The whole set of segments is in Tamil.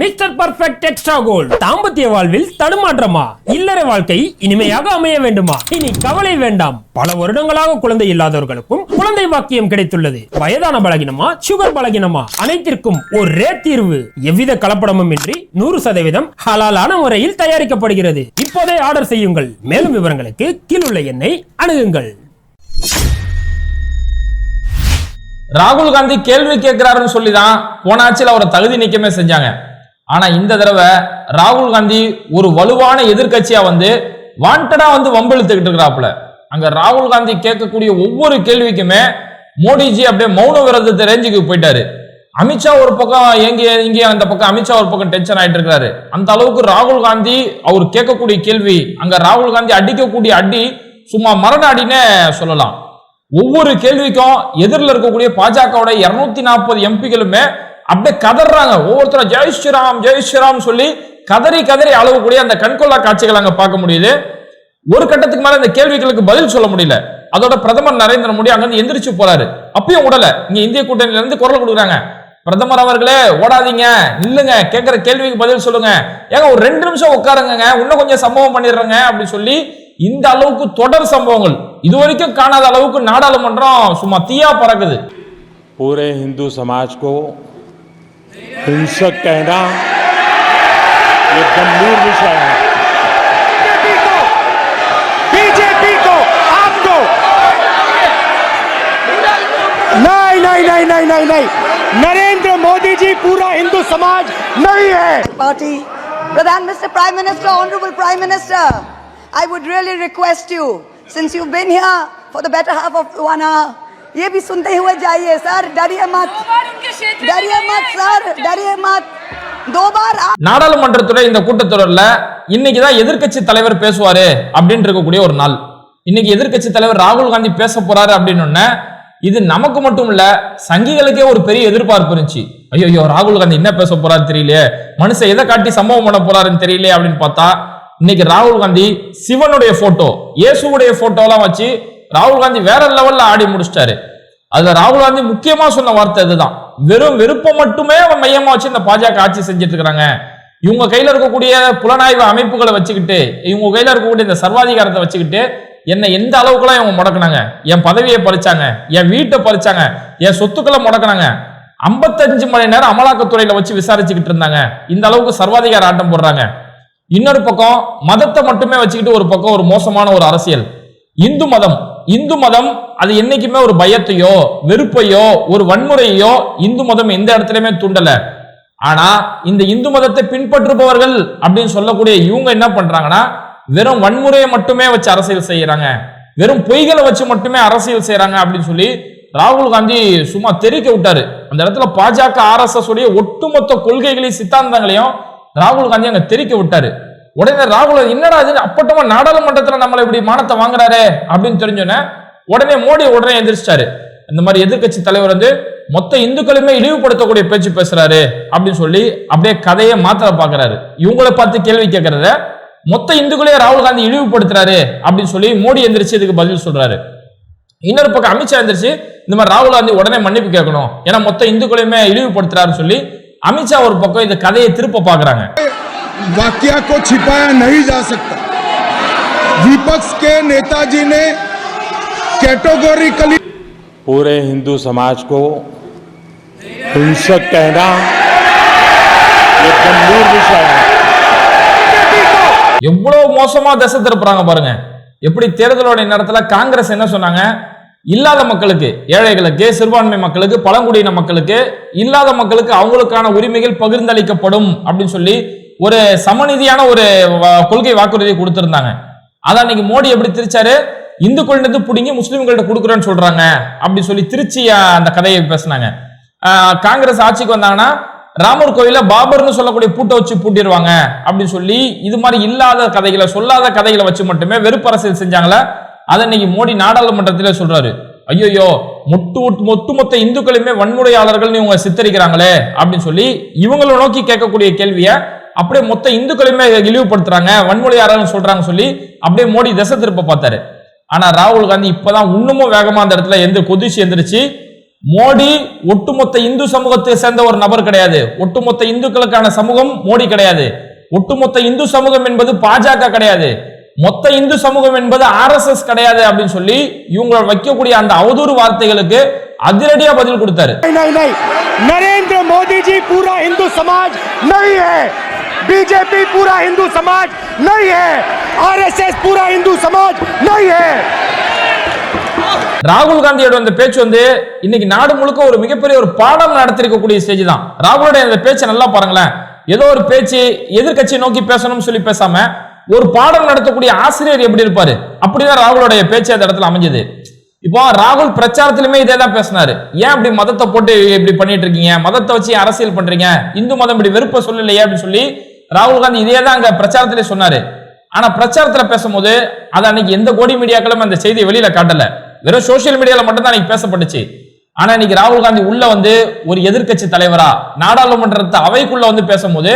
மிஸ்டர் பர்ஃபெக்ட் எக்ஸ்ட்ரா கோல்ட் தாம்பத்திய வாழ்வில் தடுமாற்றமா? இல்லற வாழ்க்கை இனிமையாக அமைய வேண்டுமா? இனி கவலை வேண்டாம். பல வருடங்களாக குழந்தை இல்லாதவர்களுக்கும் குழந்தை வாக்கியம் கிடைத்துள்ளது. வயதான பலகினமா? சுகர் பலகினமா? அனைத்திற்கும் ஒரே தீர்வு. எவ்வித கலப்படமும் இன்றி நூறு சதவீதம் ஹலாலான முறையில் தயாரிக்கப்படுகிறது. இப்போதே ஆர்டர் செய்யுங்கள். மேலும் விவரங்களுக்கு கீழுள்ள எண்ணை அணுகுங்கள். ராகுல் காந்தி கேள்வி கேட்கிறாருன்னு சொல்லி தான் போன ஆட்சியில் அவரை தகுதி நீக்கமே செஞ்சாங்க. ஆனா இந்த தடவை ராகுல் காந்தி ஒரு வலுவான எதிர்கட்சியா வந்து வாண்டடா வந்து வம்பிழுத்துக்கிட்டு இருக்கிறாப்புல. அங்க ராகுல் காந்தி கேட்கக்கூடிய ஒவ்வொரு கேள்விக்குமே மோடிஜி அப்படியே மௌன விரதத்தை ரேஞ்சுக்கு போயிட்டாரு. அமித்ஷா ஒரு பக்கம் எங்க இங்கே அந்த பக்கம் அமித்ஷா ஒரு பக்கம் டென்ஷன் ஆயிட்டு இருக்காரு அந்த அளவுக்கு ராகுல் காந்தி அவர் கேட்கக்கூடிய கேள்வி அங்க ராகுல் காந்தி அடிக்கக்கூடிய அடி சும்மா மரண அடின்னு சொல்லலாம். ஒவ்வொரு கேள்விக்கும் எதிரில் இருக்கக்கூடிய பாஜகவோட இருநூத்தி நாற்பது எம்பிகளுமே அப்படியே கதறாங்க. ஒவ்வொருத்தரும் ஜெய் ஸ்ரீராம் ஜெய் ஸ்ரீராம் சொல்லி கதறி கதறி அளவுக்கூடிய அந்த கண்கொள்ளா காட்சிகள் அங்க பார்க்க முடியுது. ஒரு கட்டத்துக்கு மேல இந்த கேள்விகளுக்கு பதில் சொல்ல முடியல. அதோட பிரதமர் நரேந்திர மோடி அங்கிருந்து எந்திரிச்சு போறாரு. அப்பயும் உடல. இங்க இந்திய கூட்டணியில இருந்து குரல் கொடுக்குறாங்க. பிரதமர் அவர்களே ஓடாதீங்க. இல்லைங்க கேட்கிற கேள்விக்கு பதில் சொல்லுங்க. ஏங்க ஒரு ரெண்டு நிமிஷம் உட்காருங்க இன்னும் கொஞ்சம் சம்பவம் பண்ணிடுறேங்க அப்படின்னு சொல்லி இந்த அளவுக்கு தொடர் சம்பவங்கள். இது வரைக்கும் காணாத அளவுக்கு நாடாளுமன்றம் சும்மா தீயா பறக்குது. பூரே ஹிந்து சமாஜ் हिंसक कहना ये गंभीर विषय है। बीजेपी को बीजेपी को आपको। नहीं नहीं नहीं नहीं नहीं नहीं। नरेंद्र मोदी जी पूरा हिंदू समाज नहीं है। Party Pradhan mister prime minister honourable prime minister I would really request you since you been here for the better half of one hour ये भी सुनते हुए जाइए सर डरिए मत डरिए मत सर डरिए मत दो बार आप நாடாளுமன்றத்துடைய இந்த கூட்டத்தொடர்ல இன்னைக்கு தான் எதிர்க்கட்சி தலைவர் பேசுவாரு அப்படின்னு இருக்கக்கூடிய ஒரு நாள் இன்னைக்கு எதிர்க்கட்சி தலைவர் ராகுல் காந்தி பேச போறாரு அப்படின்னு உடனே, இது நமக்கு மட்டும் இல்ல சங்கிகளுக்கே ஒரு பெரிய எதிர்பார்ப்பு இருந்துச்சு ஐயோ ராகுல் காந்தி என்ன பேச போறாரு தெரியலையே மனுஷன் எதை காட்டி சம்பவம் பண்ண போறாருன்னு தெரியலையே அப்படின்னு பார்த்தா இன்னைக்கு ராகுல் காந்தி சிவனுடைய போட்டோ இயேசுவுடைய போட்டோ எல்லாம் வச்சு ராகுல் காந்தி வேற லெவல்ல ஆடி முடிச்சிட்டாரு. அதுல ராகுல் காந்தி முக்கியமா சொன்ன வார்த்தை இதுதான் வெறும் விருப்பம் மட்டுமே அவன் மையமா வச்சு இந்த பாஜக ஆட்சி செஞ்சுட்டு இருக்கிறாங்க இவங்க கையில இருக்கக்கூடிய புலனாய்வு அமைப்புகளை வச்சுக்கிட்டு இவங்க கையில இருக்கக்கூடிய இந்த சர்வாதிகாரத்தை வச்சுக்கிட்டு என்ன எந்த அளவுக்குலாம் இவங்க முடக்குனாங்க? என் பதவியை பறிச்சாங்க என் வீட்டை பறிச்சாங்க என் சொத்துக்களை முடக்குனாங்க. ஐம்பத்தஞ்சு மணி நேரம் அமலாக்கத்துறையில வச்சு விசாரிச்சுக்கிட்டு இருந்தாங்க. இந்த அளவுக்கு சர்வாதிகார ஆட்டம் போடுறாங்க. இன்னொரு பக்கம் மதத்தை மட்டுமே வச்சுக்கிட்டு ஒரு பக்கம் ஒரு மோசமான ஒரு அரசியல். இந்து மதம். இந்து மதம் அது என்னைக்குமே ஒரு பயத்தையோ வெறுப்பையோ ஒரு வன்முறையோ இந்து மதம் எந்த இடத்துலயுமே தூண்டல. ஆனா இந்த இந்து மதத்தை பின்பற்றுபவர்கள் அப்படின்னு சொல்லக்கூடிய இவங்க என்ன பண்றாங்கன்னா வெறும் வன்முறையை மட்டுமே வச்சு அரசியல் செய்யறாங்க. வெறும் பொய்களை வச்சு மட்டுமே அரசியல் செய்யறாங்க அப்படின்னு சொல்லி ராகுல் காந்தி சும்மா தெரிவிக்க விட்டாரு. அந்த இடத்துல பாஜக ஆர்எஸ்எஸ் உடைய ஒட்டுமொத்த கொள்கைகளையும் சித்தாந்தங்களையும் ராகுல் காந்தி அங்க தெரிவிக்க விட்டாரு. உடனே ராகுல் என்னடா இது? அப்பட்டமா நாடாளுமன்றத்துல நம்மளை இப்படி மானத்தை வாங்குறாரு? அப்படின்னு தெரிஞ்சோன்னே உடனே மோடி உடனே எந்திரிச்சிட்டாரு. இந்த மாதிரி எதிர்க்கட்சி தலைவர் வந்து மொத்த இந்துக்களுமே இழிவுபடுத்தக்கூடிய பேச்சு பேசுறாரு அப்படின்னு சொல்லி அப்படியே கதையை மாத்திர பாக்குறாரு இவங்களை பார்த்து கேள்வி கேட்கறத மொத்த இந்துக்களையே ராகுல் காந்தி இழிவுபடுத்துறாரு அப்படின்னு சொல்லி மோடி எந்திரிச்சு இதுக்கு பதில் சொல்றாரு. இன்னொரு பக்கம் அமித்ஷா எந்திரிச்சு இந்த மாதிரி ராகுல் காந்தி உடனே மன்னிப்பு கேட்கணும். ஏன்னா மொத்த இந்துக்களையுமே இழிவுபடுத்துறாருன்னு சொல்லி அமித்ஷா ஒரு பக்கம் இந்த கதையை திருப்ப பாக்குறாங்க वाकया को छिपाया नहीं जा सकता विपक्ष के नेताजी ने कैटेगोरिकली पूरे हिंदू समाज को हिंसक कहना ये गंभीर विषय है எவ்வளவு மோசமா திசை திருப்புறாங்க பாருங்க எப்படி தேர்தலோட நேரத்துல காங்கிரஸ் என்ன சொன்னாங்க இல்லாத மக்களுக்கு ஏழைகளுக்கு சிறுபான்மை மக்களுக்கு பழங்குடியின மக்களுக்கு இல்லாத மக்களுக்கு அவங்களுக்கான உரிமைகள் பகிர்ந்தளிக்கப்படும் அப்படின்னு சொல்லி ஒரு சமநிதியான ஒரு கொள்கை வாக்குறுதியை கொடுத்திருந்தாங்க. அதான் இன்னைக்கு மோடி எப்படி திரிச்சாரு? இந்துக்களிடத்து பிடிங்கி முஸ்லீம்கள்ட்ட கொடுக்குறேன்னு சொல்றாங்க அப்படி சொல்லி திருச்சி அந்த கதையை பேசினாங்க. காங்கிரஸ் ஆட்சிக்கு வந்தாங்கன்னா ராமர் கோயில பாபர்னு சொல்லக்கூடிய பூட்டை வச்சு பூட்டிடுவாங்க அப்படின்னு சொல்லி இது மாதிரி இல்லாத கதைகளை சொல்லாத கதைகளை வச்சு மட்டுமே வெறுப்பு அரசியல் செஞ்சாங்களே அதை இன்னைக்கு மோடி நாடாளுமன்றத்திலே சொல்றாரு. ஐயோ மொட்டு ஒட்டுமொத்த இந்துக்களுமே வன்முறையாளர்கள் இவங்க சித்தரிக்கிறாங்களே அப்படின்னு சொல்லி இவங்களை நோக்கி கேட்கக்கூடிய கேள்வியை அப்படியே மொத்த இந்துக்களையுமே இழிவுபடுத்துறாங்க. வன்முறையாளர்கள் சொல்றாங்க சொல்லி அப்படியே மோடி திசை திருப்ப பார்த்தாரு. ஆனா ராகுல் காந்தி இப்பதான் இன்னமும் வேகமா அந்த இடத்துல எந்த கொதிச்சு எந்திரிச்சு மோடி ஒட்டுமொத்த இந்து சமூகத்தை சேர்ந்த ஒரு நபர் கிடையாது. ஒட்டுமொத்த இந்துக்களுக்கான சமூகம் மோடி கிடையாது. ஒட்டுமொத்த இந்து சமூகம் என்பது பாஜக கிடையாது. மொத்த இந்து சமூகம் என்பது ஆர் எஸ் எஸ் கிடையாது அப்படின்னு சொல்லி இவங்களோட வைக்கக்கூடிய அந்த அவதூறு வார்த்தைகளுக்கு அதிரடியா பதில் கொடுத்தாரு. நரேந்திர மோடி ஜி பூரா இந்து சமாஜ் पूरा हिंदू समाज नहीं है बीजेपी पूरा हिंदू समाज नहीं है आरएसएस पूरा हिंदू समाज नहीं है ராகுல் காந்தியோட அந்த பேச்சு வந்து இன்னைக்கு நாடு முழுக்க ஒரு மிகப்பெரிய ஒரு பாடம் நடத்திருக்கக்கூடிய ஸ்டேஜ் தான் ராகுலுடைய அந்த பேச்சை நல்லா பாருங்களேன் ஏதோ ஒரு பேச்சு எதிர்க்கட்சியை நோக்கி பேசணும்னு சொல்லி பேசாம ஒரு பாடம் நடத்தக்கூடிய ஆசிரியர் எப்படி இருப்பாரு அப்படிதான் ராகுலுடைய பேச்சு அந்த இடத்துல அமைஞ்சது இப்போ ராகுல் பிரச்சாரத்திலுமே இதே தான் பேசினாரு ஏன் அப்படி மதத்தை போட்டு இப்படி பண்ணிட்டு இருக்கீங்க மதத்தை வச்சு ஏன் அரசியல் பண்றீங்க இந்து மதம் இப்படி வெறுப்ப சொல்லலையே அப்படின்னு சொல்லி ராகுல் காந்தி இதே தான் அங்க பிரச்சாரத்திலே சொன்னாரு. ஆனா பிரச்சாரத்துல பேசும்போது அது அன்னைக்கு எந்த கோடி மீடியாக்களும் அந்த செய்தியை வெளியில காட்டல. வெறும் சோசியல் மீடியால மட்டும் தான் அன்னைக்கு பேசப்பட்டுச்சு. ஆனா இன்னைக்கு ராகுல் காந்தி உள்ள வந்து ஒரு எதிர்க்கட்சி தலைவரா நாடாளுமன்றத்தை அவைக்குள்ள வந்து பேசும்போது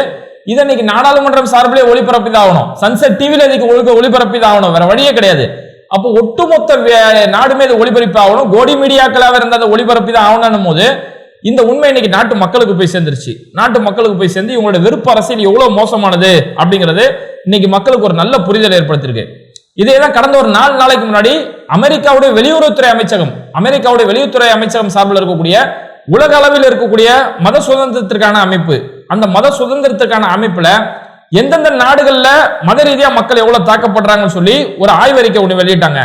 இது இன்னைக்கு நாடாளுமன்றம் சார்பிலே ஒளிபரப்பி தான் ஆகணும் சன்செட் டிவியில் இன்னைக்கு ஒழுக்க ஒளிபரப்பி தான் ஆகணும். வேற வழியே கிடையாது. அப்போ ஒட்டுமொத்த வே- நாடுமே இது ஒளிபரப்பி ஆகணும். கோடி மீடியாக்களாக இருந்த அதை ஒளிபரப்பி தான் ஆகணும் போது இந்த உண்மை இன்னைக்கு நாட்டு மக்களுக்கு போய் சேர்ந்துருச்சு. நாட்டு மக்களுக்கு போய் சேர்ந்து இவங்களோட வெறுப்பு அரசியல் எவ்வளவு மோசமானது அப்படிங்கிறது இன்னைக்கு மக்களுக்கு ஒரு நல்ல புரிதல் ஏற்படுத்தியிருக்கு இதே தான் கடந்த ஒரு நாலு நாளைக்கு முன்னாடி அமெரிக்காவுடைய வெளியுறவுத்துறை அமைச்சகம் அமெரிக்காவுடைய வெளியுறவுத்துறை அமைச்சகம் சார்பில் இருக்கக்கூடிய உலக அளவில் இருக்கக்கூடிய மத சுதந்திரத்திற்கான அமைப்பு. அந்த மத சுதந்திரத்திற்கான அமைப்புல எந்தெந்த நாடுகள்ல மத ரீதியா மக்கள் எவ்வளவு தாக்கப்படுறாங்கன்னு சொல்லி ஒரு ஆய்வறிக்கை ஒன்று வெளியிட்டாங்க.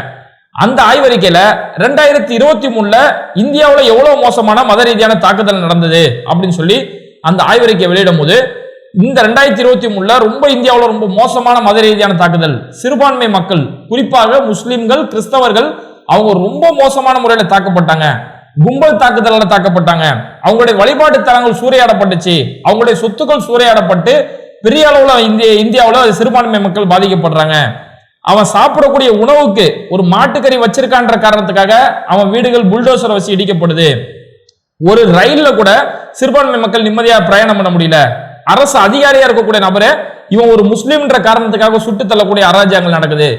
அந்த ஆய்வறிக்கையில ரெண்டாயிரத்தி இருபத்தி மூணுல இந்தியாவில் எவ்வளவு மோசமான மத ரீதியான தாக்குதல் நடந்தது அப்படின்னு சொல்லி அந்த ஆய்வறிக்கை வெளியிடும் போது இந்த ரெண்டாயிரத்தி இருபத்தி மூணுல ரொம்ப இந்தியாவில் ரொம்ப மோசமான மத ரீதியான தாக்குதல் சிறுபான்மை மக்கள் குறிப்பாக முஸ்லிம்கள் கிறிஸ்தவர்கள் அவங்க ரொம்ப மோசமான முறையில தாக்கப்பட்டாங்க. கும்பல் தாக்குதலால் தாக்கப்பட்டாங்க. அவங்களுடைய வழிபாட்டு தலங்கள் சூறையாடப்பட்டுச்சு. அவங்களுடைய சொத்துக்கள் சூறையாடப்பட்டு பெரிய அளவுல இந்திய இந்தியாவில் சிறுபான்மை மக்கள் பாதிக்கப்படுறாங்க. அவன் சாப்பிடக்கூடிய உணவுக்கு ஒரு மாட்டுக்கறி வச்சிருக்கான்ற காரணத்துக்காக அவன் வீடுகள் புல்டோசரை வச்சு இடிக்கப்படுது. ஒரு ரயில்ல கூட சிறுபான்மை மக்கள் நிம்மதியா பிரயாணம் பண்ண முடியல. அரசு அதிகாரியா இருக்கக்கூடிய நபரே இவன் ஒரு முஸ்லீம்ன்ற காரணத்துக்காக சுட்டு தள்ளக்கூடிய அராஜகங்கள் நடக்குது.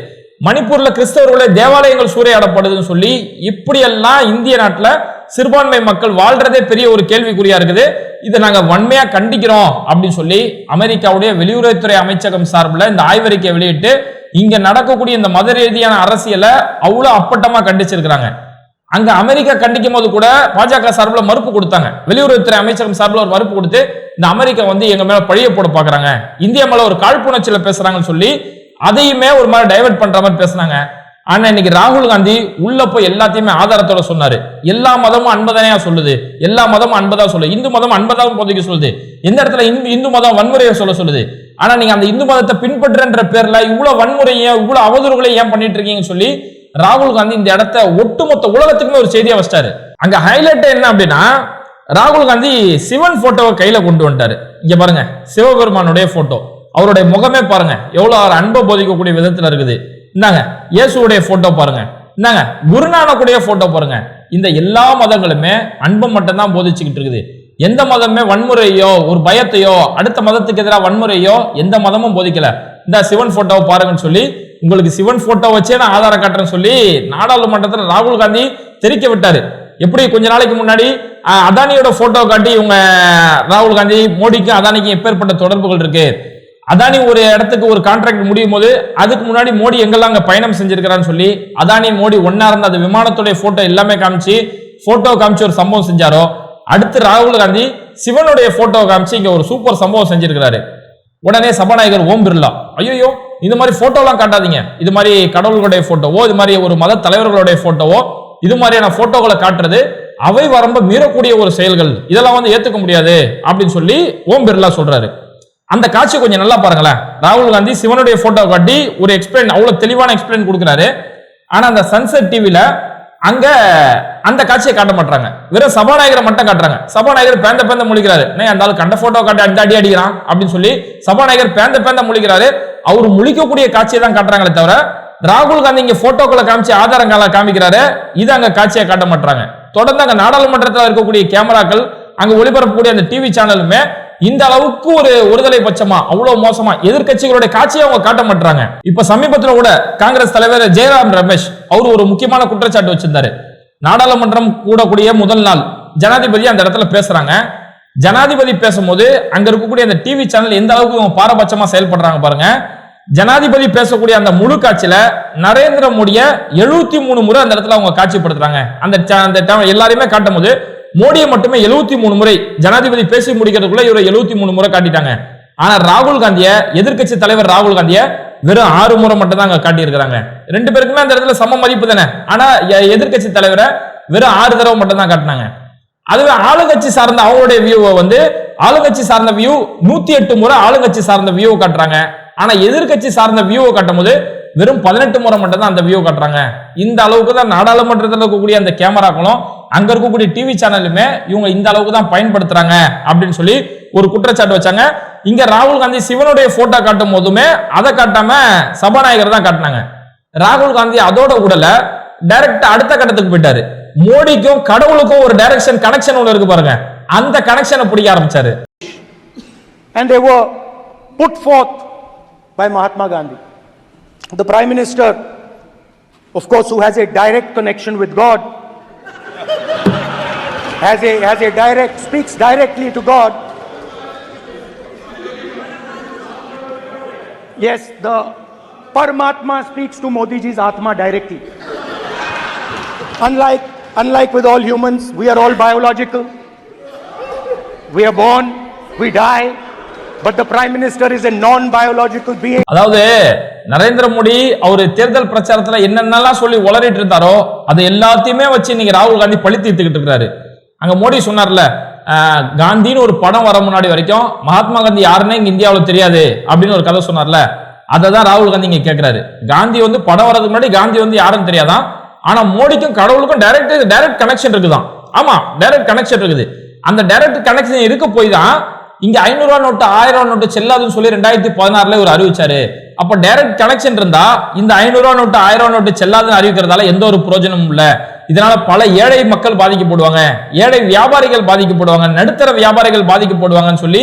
மணிப்பூர்ல கிறிஸ்தவர்களுடைய தேவாலயங்கள் சூறையாடப்படுதுன்னு சொல்லி இப்படியெல்லாம் இந்திய நாட்டில் சிறுபான்மை மக்கள் வாழ்றதே பெரிய ஒரு கேள்விக்குறியா இருக்குது. இதை நாங்கள் வன்மையா கண்டிக்கிறோம் அப்படின்னு சொல்லி அமெரிக்காவுடைய வெளியுறவுத்துறை அமைச்சகம் சார்பில் இந்த ஆய்வறிக்கையை வெளியிட்டு இங்க நடக்கக்கூடிய இந்த மத ரீதியான அரசியலை அவ்வளவு அப்பட்டமா கண்டிச்சிருக்கிறாங்க. அங்க அமெரிக்கா கண்டிக்கும் போது கூட பாஜக சார்பில் மறுப்பு கொடுத்தாங்க. வெளியுறவுத்துறை அமைச்சகம் சார்பில் ஒரு மறுப்பு கொடுத்து இந்த அமெரிக்கா வந்து எங்க மேல பழிய போட பாக்குறாங்க. இந்தியா மேல ஒரு காழ்ப்புணர்ச்சியில பேசுறாங்கன்னு சொல்லி அதையுமே ஒரு மாதிரி டைவர்ட் பண்ற மாதிரி பேசுனாங்க. ஆனா இன்னைக்கு ராகுல் காந்தி உள்ள போய் எல்லாத்தையுமே ஆதாரத்தோட சொன்னாரு. எல்லா மதமும் அன்பதனையா சொல்லுது. எல்லா மதமும் அன்பதா சொல்லுது. இந்து மதம் அன்பதாக போதிக்க சொல்லுது. எந்த இடத்துல இந்து இந்து மதம் வன்முறையை சொல்ல சொல்லுது? ஆனா நீங்க அந்த இந்து மதத்தை பின்பற்றுன்ற பேர்ல இவ்வளவு வன்முறையை இவ்வளவு அவதூறுகளை ஏன் பண்ணிட்டு இருக்கீங்கன்னு சொல்லி ராகுல் காந்தி இந்த இடத்த ஒட்டுமொத்த உலகத்துக்குமே ஒரு செய்தியா வச்சிட்டாரு. அங்க ஹைலைட் என்ன அப்படின்னா ராகுல் காந்தி சிவன் போட்டோவை கையில கொண்டு வந்துட்டாரு. இங்க பாருங்க சிவபெருமானுடைய போட்டோ அவருடைய முகமே பாருங்க எவ்வளவு அவர் அன்பை போதிக்கக்கூடிய விதத்துல இருக்குது. இந்தாங்க இயேசுடைய போட்டோ பாருங்க. இந்தாங்க குருநானக்குடைய போட்டோ பாருங்க. இந்த எல்லா மதங்களுமே அன்பை மட்டும்தான் போதிச்சுக்கிட்டு இருக்குது. எந்த மதமே வன்முறையோ ஒரு பயத்தையோ அடுத்த மதத்துக்கு எதிராக வன்முறையோ எந்த மதமும் போதிக்கல. இந்த சிவன் போட்டோவை பாருங்கன்னு சொல்லி உங்களுக்கு சிவன் போட்டோ வச்சே நான் ஆதாரம் காட்டுறேன்னு சொல்லி நாடாளுமன்றத்தில் ராகுல் காந்தி தெரிக்க விட்டாரு. எப்படி கொஞ்ச நாளைக்கு முன்னாடி அதானியோட போட்டோ காட்டி இவங்க ராகுல் காந்தி மோடிக்கும் அதானிக்கும் எப்பேற்பட்ட தொடர்புகள் இருக்கு? அதானி ஒரு இடத்துக்கு ஒரு கான்ட்ராக்ட் முடியும் போது அதுக்கு முன்னாடி மோடி எங்கெல்லாம் அங்கே பயணம் செஞ்சிருக்கிறான்னு சொல்லி அதானி மோடி ஒன்னா இருந்த அந்த விமானத்துடைய போட்டோ எல்லாமே காமிச்சு போட்டோ காமிச்சு ஒரு சம்பவம் செஞ்சாரோ அடுத்து ராகுல் காந்தி சிவனுடைய போட்டோ காமிச்சு இங்க ஒரு சூப்பர் சம்பவம் செஞ்சிருக்கிறாரு. உடனே சபாநாயகர் ஓம் பிர்லா ஐயோ இந்த மாதிரி போட்டோலாம் காட்டாதீங்க. இது மாதிரி கடவுள்களுடைய போட்டோவோ இது மாதிரி ஒரு மத தலைவர்களுடைய போட்டோவோ இது மாதிரியான போட்டோகளை காட்டுறது அவை வரம்ப மீறக்கூடிய ஒரு செயல்கள். இதெல்லாம் வந்து ஏத்துக்க முடியாது அப்படின்னு சொல்லி ஓம் பிர்லா சொல்றாரு. அந்த காட்சி கொஞ்சம் நல்லா பாருங்களேன். ராகுல் காந்தி சிவனுடைய போட்டோ காட்டி ஒரு எக்ஸ்பிளைன் அவ்வளவு தெளிவான எக்ஸ்பிளைன் கொடுக்குறாரு. ஆனா அந்த சன்செட் டிவில அங்க அந்த காட்சியை காட்ட மாட்டாங்க வெறும் சபாநாயகரை மட்டும் காட்டுறாங்க. சபாநாயகர் பேந்த பேந்த முழிக்கிறாரு. "அண்ணே, அந்த ஆள் கண்ட போட்டோ காட்டி அடி அடி அடிக்கிறான் அப்படின்னு சொல்லி சபாநாயகர் பேந்த பேந்த முழிக்கிறாரு. அவர் முழிக்கக்கூடிய காட்சியை தான் காட்டுறாங்களே தவிர ராகுல் காந்தி இங்க போட்டோக்களை காமிச்சு ஆதாரங்களை காமிக்கிறாரு. இது அங்க காட்சியை காட்ட மாட்டாங்க தொடர்ந்து அங்க நாடாளுமன்றத்தில் இருக்கக்கூடிய கேமராக்கள் அங்க ஒளிபரப்பக்கூடிய அந்த டிவி சேனலுமே இந்த அளவுக்கு ஒரு ஒருதலை பட்சமா அவ்வளவு மோசமா எதிர்க்கட்சிகளுடைய காட்சியை அவங்க காட்ட மாட்டாங்க இப்ப சமீபத்துல கூட காங்கிரஸ் தலைவர் ஜெயராம் ரமேஷ் அவர் ஒரு முக்கியமான குற்றச்சாட்டு வச்சிருந்தாரு. நாடாளுமன்றம் கூடக்கூடிய முதல் நாள் ஜனாதிபதி அந்த இடத்துல பேசுறாங்க. ஜனாதிபதி பேசும்போது அங்க இருக்கக்கூடிய அந்த டிவி சேனல் எந்த அளவுக்கு இவங்க பாரபட்சமா செயல்படுறாங்க பாருங்க. ஜனாதிபதி பேசக்கூடிய அந்த முழு காட்சியில நரேந்திர மோடிய எழுபத்தி மூணு முறை அந்த இடத்துல அவங்க காட்சிப்படுத்துறாங்க. அந்த அந்த எல்லாரையுமே காட்டும் போது மோடியை மட்டுமே எழுபத்தி மூணு முறை ஜனாதிபதி பேசி முடிக்கிறதுக்குள்ள இவரை எழுபத்தி மூணு முறை காட்டிட்டாங்க. ஆனா ராகுல் காந்திய எதிர்க்கட்சி தலைவர் ராகுல் காந்திய வெறும் ஆறு முறை மட்டும் தான் அங்க காட்டியிருக்கிறாங்க. ரெண்டு பேருக்குமே அந்த இடத்துல சம மதிப்பு தானே. ஆனா எதிர்கட்சி எதிர்க்கட்சி தலைவரை வெறும் ஆறு தடவை மட்டும் தான் காட்டினாங்க. அதுவே ஆளுங்கட்சி சார்ந்த அவங்களுடைய வியூவை வந்து ஆளுங்கட்சி சார்ந்த வியூ நூத்தி எட்டு முறை ஆளுங்கட்சி சார்ந்த வியூவை காட்டுறாங்க. ஆனா எதிர்க்கட்சி சார்ந்த வியூவை காட்டும் போது வெறும் பதினெட்டு முறை மட்டும் தான் அந்த வியூ காட்டுறாங்க. இந்த அளவுக்கு தான் நாடாளுமன்றத்தில் இருக்கக்கூடிய அந்த கேமராக்களும் அங்க இருக்கக்கூடிய டிவி சேனலுமே இவங்க இந்த அளவுக்கு தான் பயன்படுத்துறாங்க அப்படின்னு சொல்லி ஒரு குற்றச்சாட்டு வச்சாங்க. இங்க ராகுல் காந்தி சிவனுடைய போட்டோ காட்டும் போதுமே அதை காட்டாம சபாநாயகர் தான் காட்டினாங்க. ராகுல் காந்தி அதோட உடல டைரக்ட் அடுத்த கட்டத்துக்கு போயிட்டாரு. மோடிக்கும் கடவுளுக்கும் ஒரு டைரக்ஷன் கனெக்ஷன் ஒன்று இருக்கு பாருங்க. அந்த கனெக்ஷனை பிடிக்க ஆரம்பிச்சாரு. And they were put forth by Mahatma Gandhi. The Prime Minister, of course, who has a direct connection with God, has a, has a direct, speaks directly to God. Yes, the Paramatma speaks to Modi ji's Atma directly. Unlike, unlike with all humans, we are all biological. We are born, we die, but the Prime Minister is a non biological being. அதாவது நரேந்திர மோடி அவர் தேர்தல் பிரச்சாரத்துல என்னென்னலாம் சொல்லி உளறிட்டு இருந்தாரோ அதை எல்லாத்தையுமே வச்சு இன்னைக்கு ராகுல் காந்தி பழி தீர்த்துக்கிட்டு இருக்காரு அங்கே மோடி சொன்னார்ல காந்தின்னு ஒரு படம் வர முன்னாடி வரைக்கும் மகாத்மா காந்தி யாருன்னே இங்க இந்தியாவில் தெரியாது அப்படின்னு ஒரு கதை சொன்னார்ல. அதை தான் ராகுல் காந்தி இங்கே கேட்குறாரு காந்தி வந்து படம் வரதுக்கு முன்னாடி காந்தி வந்து யாருன்னு தெரியாதான் ஆனால் மோடிக்கும் கடவுளுக்கும் டைரக்ட் டைரக்ட் கனெக்ஷன் இருக்குதான். ஆமாம் டைரக்ட் கனெக்ஷன் இருக்குது. அந்த டைரக்ட் கனெக்ஷன் இருக்க போய் தான் இங்கே ஐநூறுரூவா நோட்டு ஆயிரம் ரூபா நோட்டு செல்லாதுன்னு சொல்லி ரெண்டாயிரத்தி பதினாறுல இவர் அறிவிச்சாரு. அப்போ டைரக்ட் கனெக்ஷன் இருந்தா இந்த ஐநூறுரூவா நோட்டு ஆயிரம் ரூபா நோட்டு செல்லாதுன்னு அறிவிக்கிறதால எந்த ஒரு பிரயோஜனமும் இல்லை. இதனால பல ஏழை மக்கள் பாதிக்கப்படுவாங்க. ஏழை வியாபாரிகள் பாதிக்கப்படுவாங்க. நடுத்தர வியாபாரிகள் பாதிக்கப்படுவாங்கன்னு சொல்லி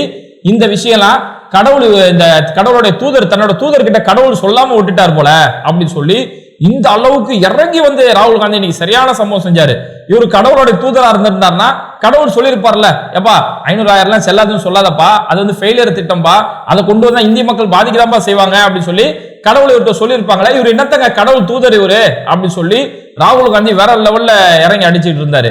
இந்த விஷயம்லாம் கடவுள் இந்த கடவுளுடைய தூதர் தன்னோட தூதர்கிட்ட கடவுள் சொல்லாம விட்டுட்டார் போல அப்படின்னு சொல்லி இந்த அளவுக்கு இறங்கி வந்து ராகுல் காந்தி இன்னைக்கு சரியான சம்பவம் செஞ்சாரு. இவர் கடவுளுடைய தூதரா இருந்திருந்தாருன்னா கடவுள் சொல்லியிருப்பார்ல எப்பா ஐநூறு எல்லாம் செல்லாதுன்னு சொல்லாதப்பா அது வந்து ஃபெயிலியர் திட்டம்பா அதை கொண்டு வந்தா இந்திய மக்கள் பாதிக்கதான்ப்பா செய்வாங்க அப்படின்னு சொல்லி கடவுள் இவர்கிட்ட சொல்லியிருப்பாங்களே இவர் என்னத்தங்க கடவுள் தூதர் இவரு? அப்படின்னு சொல்லி ராகுல் காந்தி வேற லெவல்ல இறங்கி அடிச்சிட்டு இருந்தாரு.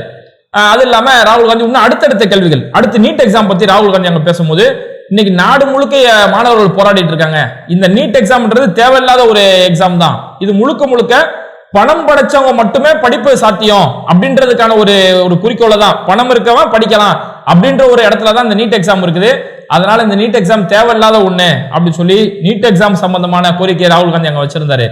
அது இல்லாம ராகுல் காந்தி இன்னும் அடுத்தடுத்த கேள்விகள் அடுத்து நீட் எக்ஸாம் பத்தி ராகுல் காந்தி அங்க பேசும்போது இன்னைக்கு நாடு முழுக்க மாணவர்கள் போராடிட்டு இருக்காங்க. இந்த நீட் எக்ஸாம்ன்றது தேவையில்லாத ஒரு எக்ஸாம் தான். இது முழுக்க முழுக்க பணம் படைச்சவங்க மட்டுமே படிப்பு சாத்தியம் அப்படின்றதுக்கான ஒரு ஒரு குறிக்கோளை தான். பணம் இருக்கவன் படிக்கலாம். அப்படின்ற ஒரு இடத்துல தான் இந்த நீட் எக்ஸாம் இருக்குது. அதனால இந்த நீட் எக்ஸாம் தேவையில்லாத ஒண்ணு அப்படின்னு சொல்லி நீட் எக்ஸாம் சம்பந்தமான கோரிக்கையை ராகுல் காந்தி அங்க வச்சிருந்தாரு.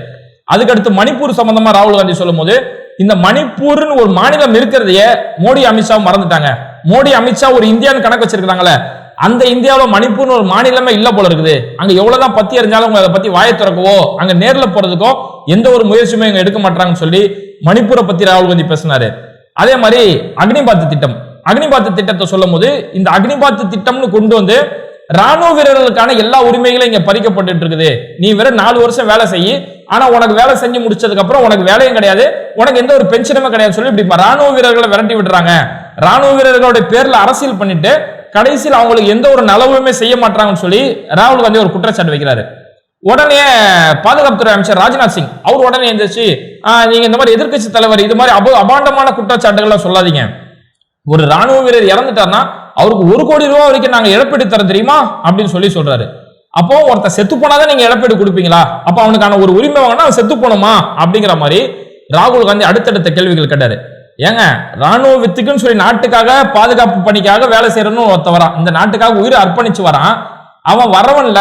அதுக்கடுத்து மணிப்பூர் சம்பந்தமா ராகுல் காந்தி சொல்லும்போது இந்த மணிப்பூர்னு ஒரு மாநிலம் இருக்கிறதையே மோடி அமித்ஷா மறந்துட்டாங்க. மோடி அமித்ஷா ஒரு இந்தியான்னு கணக்கு வச்சிருக்காங்களே அந்த இந்தியாவில் மணிப்பூர்னு ஒரு மாநிலமே இல்ல போல இருக்குது. அங்க எவ்வளவுதான் பத்தி அறிஞ்சாலும் அவங்க அதை பத்தி வாயை திறக்கவோ அங்க நேர்ல போறதுக்கோ எந்த ஒரு முயற்சியுமே இங்க எடுக்க மாட்டாங்கன்னு சொல்லி மணிப்பூரை பத்தி ராகுல் காந்தி பேசினாரு. அதே மாதிரி அக்னிபாத் திட்டம். அக்னிபாத்து திட்டத்தை சொல்லும் போது இந்த அக்னிபாத்து திட்டம்னு கொண்டு வந்து ராணுவ வீரர்களுக்கான எல்லா உரிமைகளும் இங்க பறிக்கப்பட்டு இருக்குது. நீ வெறும் நாலு வருஷம் வேலை செய்யி ஆனா உனக்கு வேலை செஞ்சு முடிச்சதுக்கு அப்புறம் உனக்கு வேலையும் கிடையாது உனக்கு எந்த ஒரு பென்ஷனுமே கிடையாது சொல்லி இப்படி ராணுவ வீரர்களை விரட்டி விடுறாங்க. ராணுவ வீரர்களுடைய பேர்ல அரசியல் பண்ணிட்டு கடைசியில் அவங்களுக்கு எந்த ஒரு நலவுமே செய்ய மாட்டாங்கன்னு சொல்லி ராகுல் காந்தி ஒரு குற்றச்சாட்டு வைக்கிறாரு. உடனே பாதுகாப்புத்துறை அமைச்சர் ராஜ்நாத் சிங் அவர் உடனே எந்திரிச்சு நீங்க இந்த மாதிரி எதிர்க்கட்சி தலைவர் இது மாதிரி அபாண்டமான குற்றச்சாட்டுகள்லாம் சொல்லாதீங்க. ஒரு ராணுவ வீரர் இறந்துட்டார்னா அவருக்கு ஒரு கோடி ரூபாய் வரைக்கும் நாங்க இழப்பீடு தர தெரியுமா? அப்படின்னு சொல்லி சொல்றாரு. அப்போ ஒருத்த செத்து போனாதான் நீங்க இழப்பீடு கொடுப்பீங்களா? அப்ப அவனுக்கான ஒரு உரிமை வாங்கினா அவன் செத்து போனோமா அப்படிங்கிற மாதிரி ராகுல் காந்தி அடுத்தடுத்த கேள்விகள் கேட்டாரு. ஏங்க ராணுவ வித்துக்குன்னு சொல்லி நாட்டுக்காக பாதுகாப்பு பணிக்காக வேலை செய்யறன்னு ஒருத்தன் வரான். இந்த நாட்டுக்காக உயிரை அர்ப்பணிச்சு வரான். அவன் வரவன்ல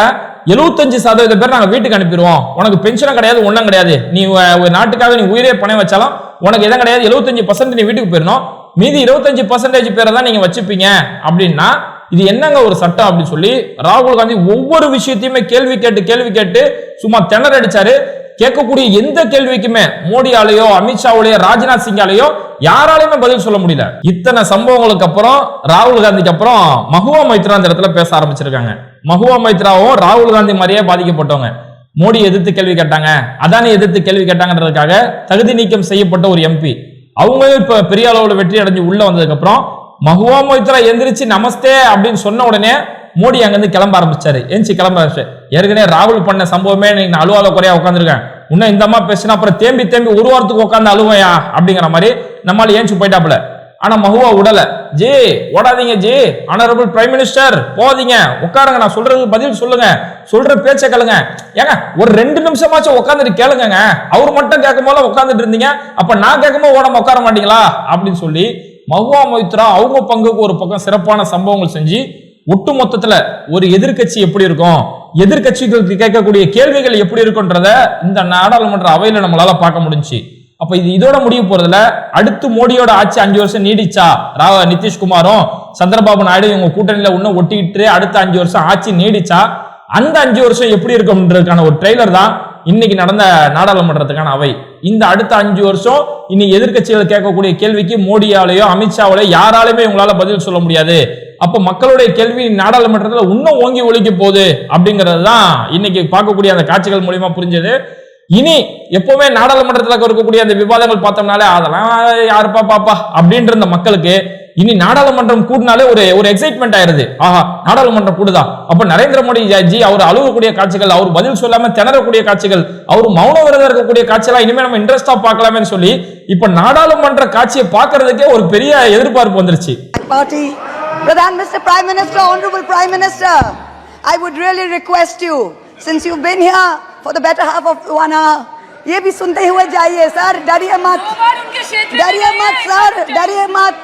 எழுபத்தஞ்சு சதவீத பேர் நாங்க வீட்டுக்கு அனுப்பிடுவோம். உனக்கு பென்ஷனும் கிடையாது ஒன்றும் கிடையாது. நீ ஒரு நாட்டுக்காக நீ உயிரே பணம் வச்சாலும் உனக்கு எதுவும் கிடையாது. எழுபத்தஞ்சு பர்சன்ட் நீ வீட்டுக்கு போயிடணும். மீதி இருபத்தஞ்சு பர்சன்டேஜ் பேரை தான் நீங்க வச்சுப்பீங்க அப்படின்னா இது என்னங்க ஒரு சட்டம் அப்படின்னு சொல்லி ராகுல் காந்தி ஒவ்வொரு விஷயத்தையுமே கேள்வி கேட்டு கேள்வி கேட்டு சும்மா திணற அடிச்சாரு. கேட்கக்கூடிய எந்த கேள்விக்குமே மோடியாலேயோ அமித்ஷாவுலயோ ராஜ்நாத் சிங்காலேயோ யாராலையுமே பதில் சொல்ல முடியல. இத்தனை சம்பவங்களுக்கு அப்புறம் ராகுல் காந்திக்கு அப்புறம் மகுவா மைத்ரா அந்த இடத்துல பேச ஆரம்பிச்சிருக்காங்க. மகுவா மைத்ராவும் ராகுல் காந்தி மாதிரியே பாதிக்கப்பட்டவங்க. மோடி எதிர்த்து கேள்வி கேட்டாங்க. அதானி எதிர்த்து கேள்வி கேட்டாங்கன்றதுக்காக தகுதி நீக்கம் செய்யப்பட்ட ஒரு எம்பி. அவங்களும் இப்ப பெரிய அளவுல வெற்றி அடைஞ்சு உள்ள வந்ததுக்கு அப்புறம் மகுவா மொய்த்ரா எந்திரிச்சு நமஸ்தே அப்படின்னு சொன்ன உடனே மோடி அங்கிருந்து கிளம்ப ஆரம்பிச்சாரு. எந்திச்சு கிளம்ப ஆரம்பிச்சாரு ஏற்கனவே ராகுல் பண்ண சம்பவமே நான் அலுவலக குறையா உட்காந்துருக்கேன் இன்னும் இந்த அம்மா பேசினா அப்புறம் தேம்பி தேம்பி ஒரு வாரத்துக்கு உட்காந்து அழுவையா? அப்படிங்கிற மாதிரி நம்மளால ஏஞ்சி போயிட்டாப்புல. ஆனா மகுவா உடல. ஜி ஓடாதீங்க ஜி. ஆனரபிள் பிரைம் மினிஸ்டர் போகாதீங்க. உட்காருங்க நான் சொல்றதுக்கு பதில் சொல்லுங்க. சொல்ற பேச்ச கேளுங்க. ஏங்க ஒரு ரெண்டு நிமிஷமாச்சும் உட்காந்துட்டு கேளுங்க அவர் மட்டும் கேட்கும் போல உட்காந்துட்டு இருந்தீங்க. அப்ப நான் கேட்கும்போது ஓடாம உட்கார மாட்டீங்களா? அப்படின்னு சொல்லி மகுவா மொய்த்ரா அவங்க பங்குக்கு ஒரு பக்கம் சிறப்பான சம்பவங்கள் செஞ்சு ஒட்டு மொத்தத்துல ஒரு எதிர்க்கட்சி எப்படி இருக்கும்? எதிர்க்கட்சிகளுக்கு கேட்கக்கூடிய கேள்விகள் எப்படி இருக்குன்றத இந்த நாடாளுமன்ற அவையில நம்மளால பார்க்க முடிஞ்சு அப்ப இது இதோட முடிவு போறதுல அடுத்து மோடியோட ஆட்சி அஞ்சு வருஷம் நீடிச்சா ராவ நிதிஷ்குமாரும் சந்திரபாபு நாயுடு இவங்க கூட்டணியில இன்னும் ஒட்டிக்கிட்டு அடுத்த அஞ்சு வருஷம் ஆட்சி நீடிச்சா அந்த அஞ்சு வருஷம் எப்படி இருக்கும்ன்றதுக்கான ஒரு ட்ரெய்லர் தான் இன்னைக்கு நடந்த நாடாளுமன்றத்துக்கான அவை. இந்த அடுத்த அஞ்சு வருஷம் இனி எதிர்கட்சிகள் கேட்கக்கூடிய கேள்விக்கு மோடியாலேயோ அமித்ஷாவிலையோ யாராலுமே உங்களால பதில் சொல்ல முடியாது. அப்ப மக்களுடைய கேள்வி நாடாளுமன்றத்துல இன்னும் ஓங்கி ஒழிக்க போகுது அப்படிங்கிறது தான் இன்னைக்கு பார்க்கக்கூடிய அந்த காட்சிகள் மூலியமா புரிஞ்சது. இனி எப்பவுமே நாடாளுமன்றத்தில் இருக்கக்கூடிய அந்த விவாதங்கள் பார்த்தோம்னாலே அதெல்லாம் யாருப்பா பாப்பா அப்படின்ற இந்த மக்களுக்கு இனி நாடாளுமன்றம் கூடினாலே ஒரு ஒரு எக்ஸைட்மெண்ட் ஆயிருது ஆஹா நாடாளுமன்றம் கூடுதா அப்ப நரேந்திர மோடி ஜி அவர் அழுகக்கூடிய காட்சிகள் அவர் பதில் சொல்லாம திணறக்கூடிய காட்சிகள் அவர் மௌன விரதம் இருக்கக்கூடிய காட்சியெல்லாம் இனிமே நம்ம இன்ட்ரெஸ்டா பார்க்கலாமே சொல்லி இப்ப நாடாளுமன்ற காட்சியை பார்க்கறதுக்கே ஒரு பெரிய எதிர்பார்ப்பு வந்துருச்சு Party. Pradhan, Mr. Prime Minister, Honorable Prime Minister, I would really request you, since you've been here for the better half of one hour, ये भी सुनते हुए जाइए सर डरिए मत दो बार उनके क्षेत्र में डरिए गए मत हैं, सर सब डरिए मत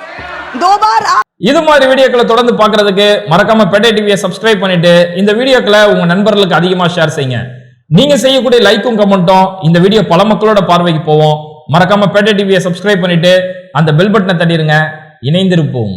दो बार आप இது மாதிரி வீடியோக்களை தொடர்ந்து பார்க்கிறதுக்கு மறக்காம பெட்டை டிவியை சப்ஸ்கிரைப் பண்ணிட்டு இந்த வீடியோக்களை உங்க நண்பர்களுக்கு அதிகமா ஷேர் செய்யுங்க நீங்க செய்யக்கூடிய லைக்கும் கமெண்ட்டும் இந்த வீடியோ பல மக்களோட பார்வைக்கு போவோம் மறக்காம பெட்டை டிவியை சப்ஸ்கிரைப் பண்ணிட்டு அந்த பெல் பட்டனை தட்டிடுங்க இணைந்திருப்போம்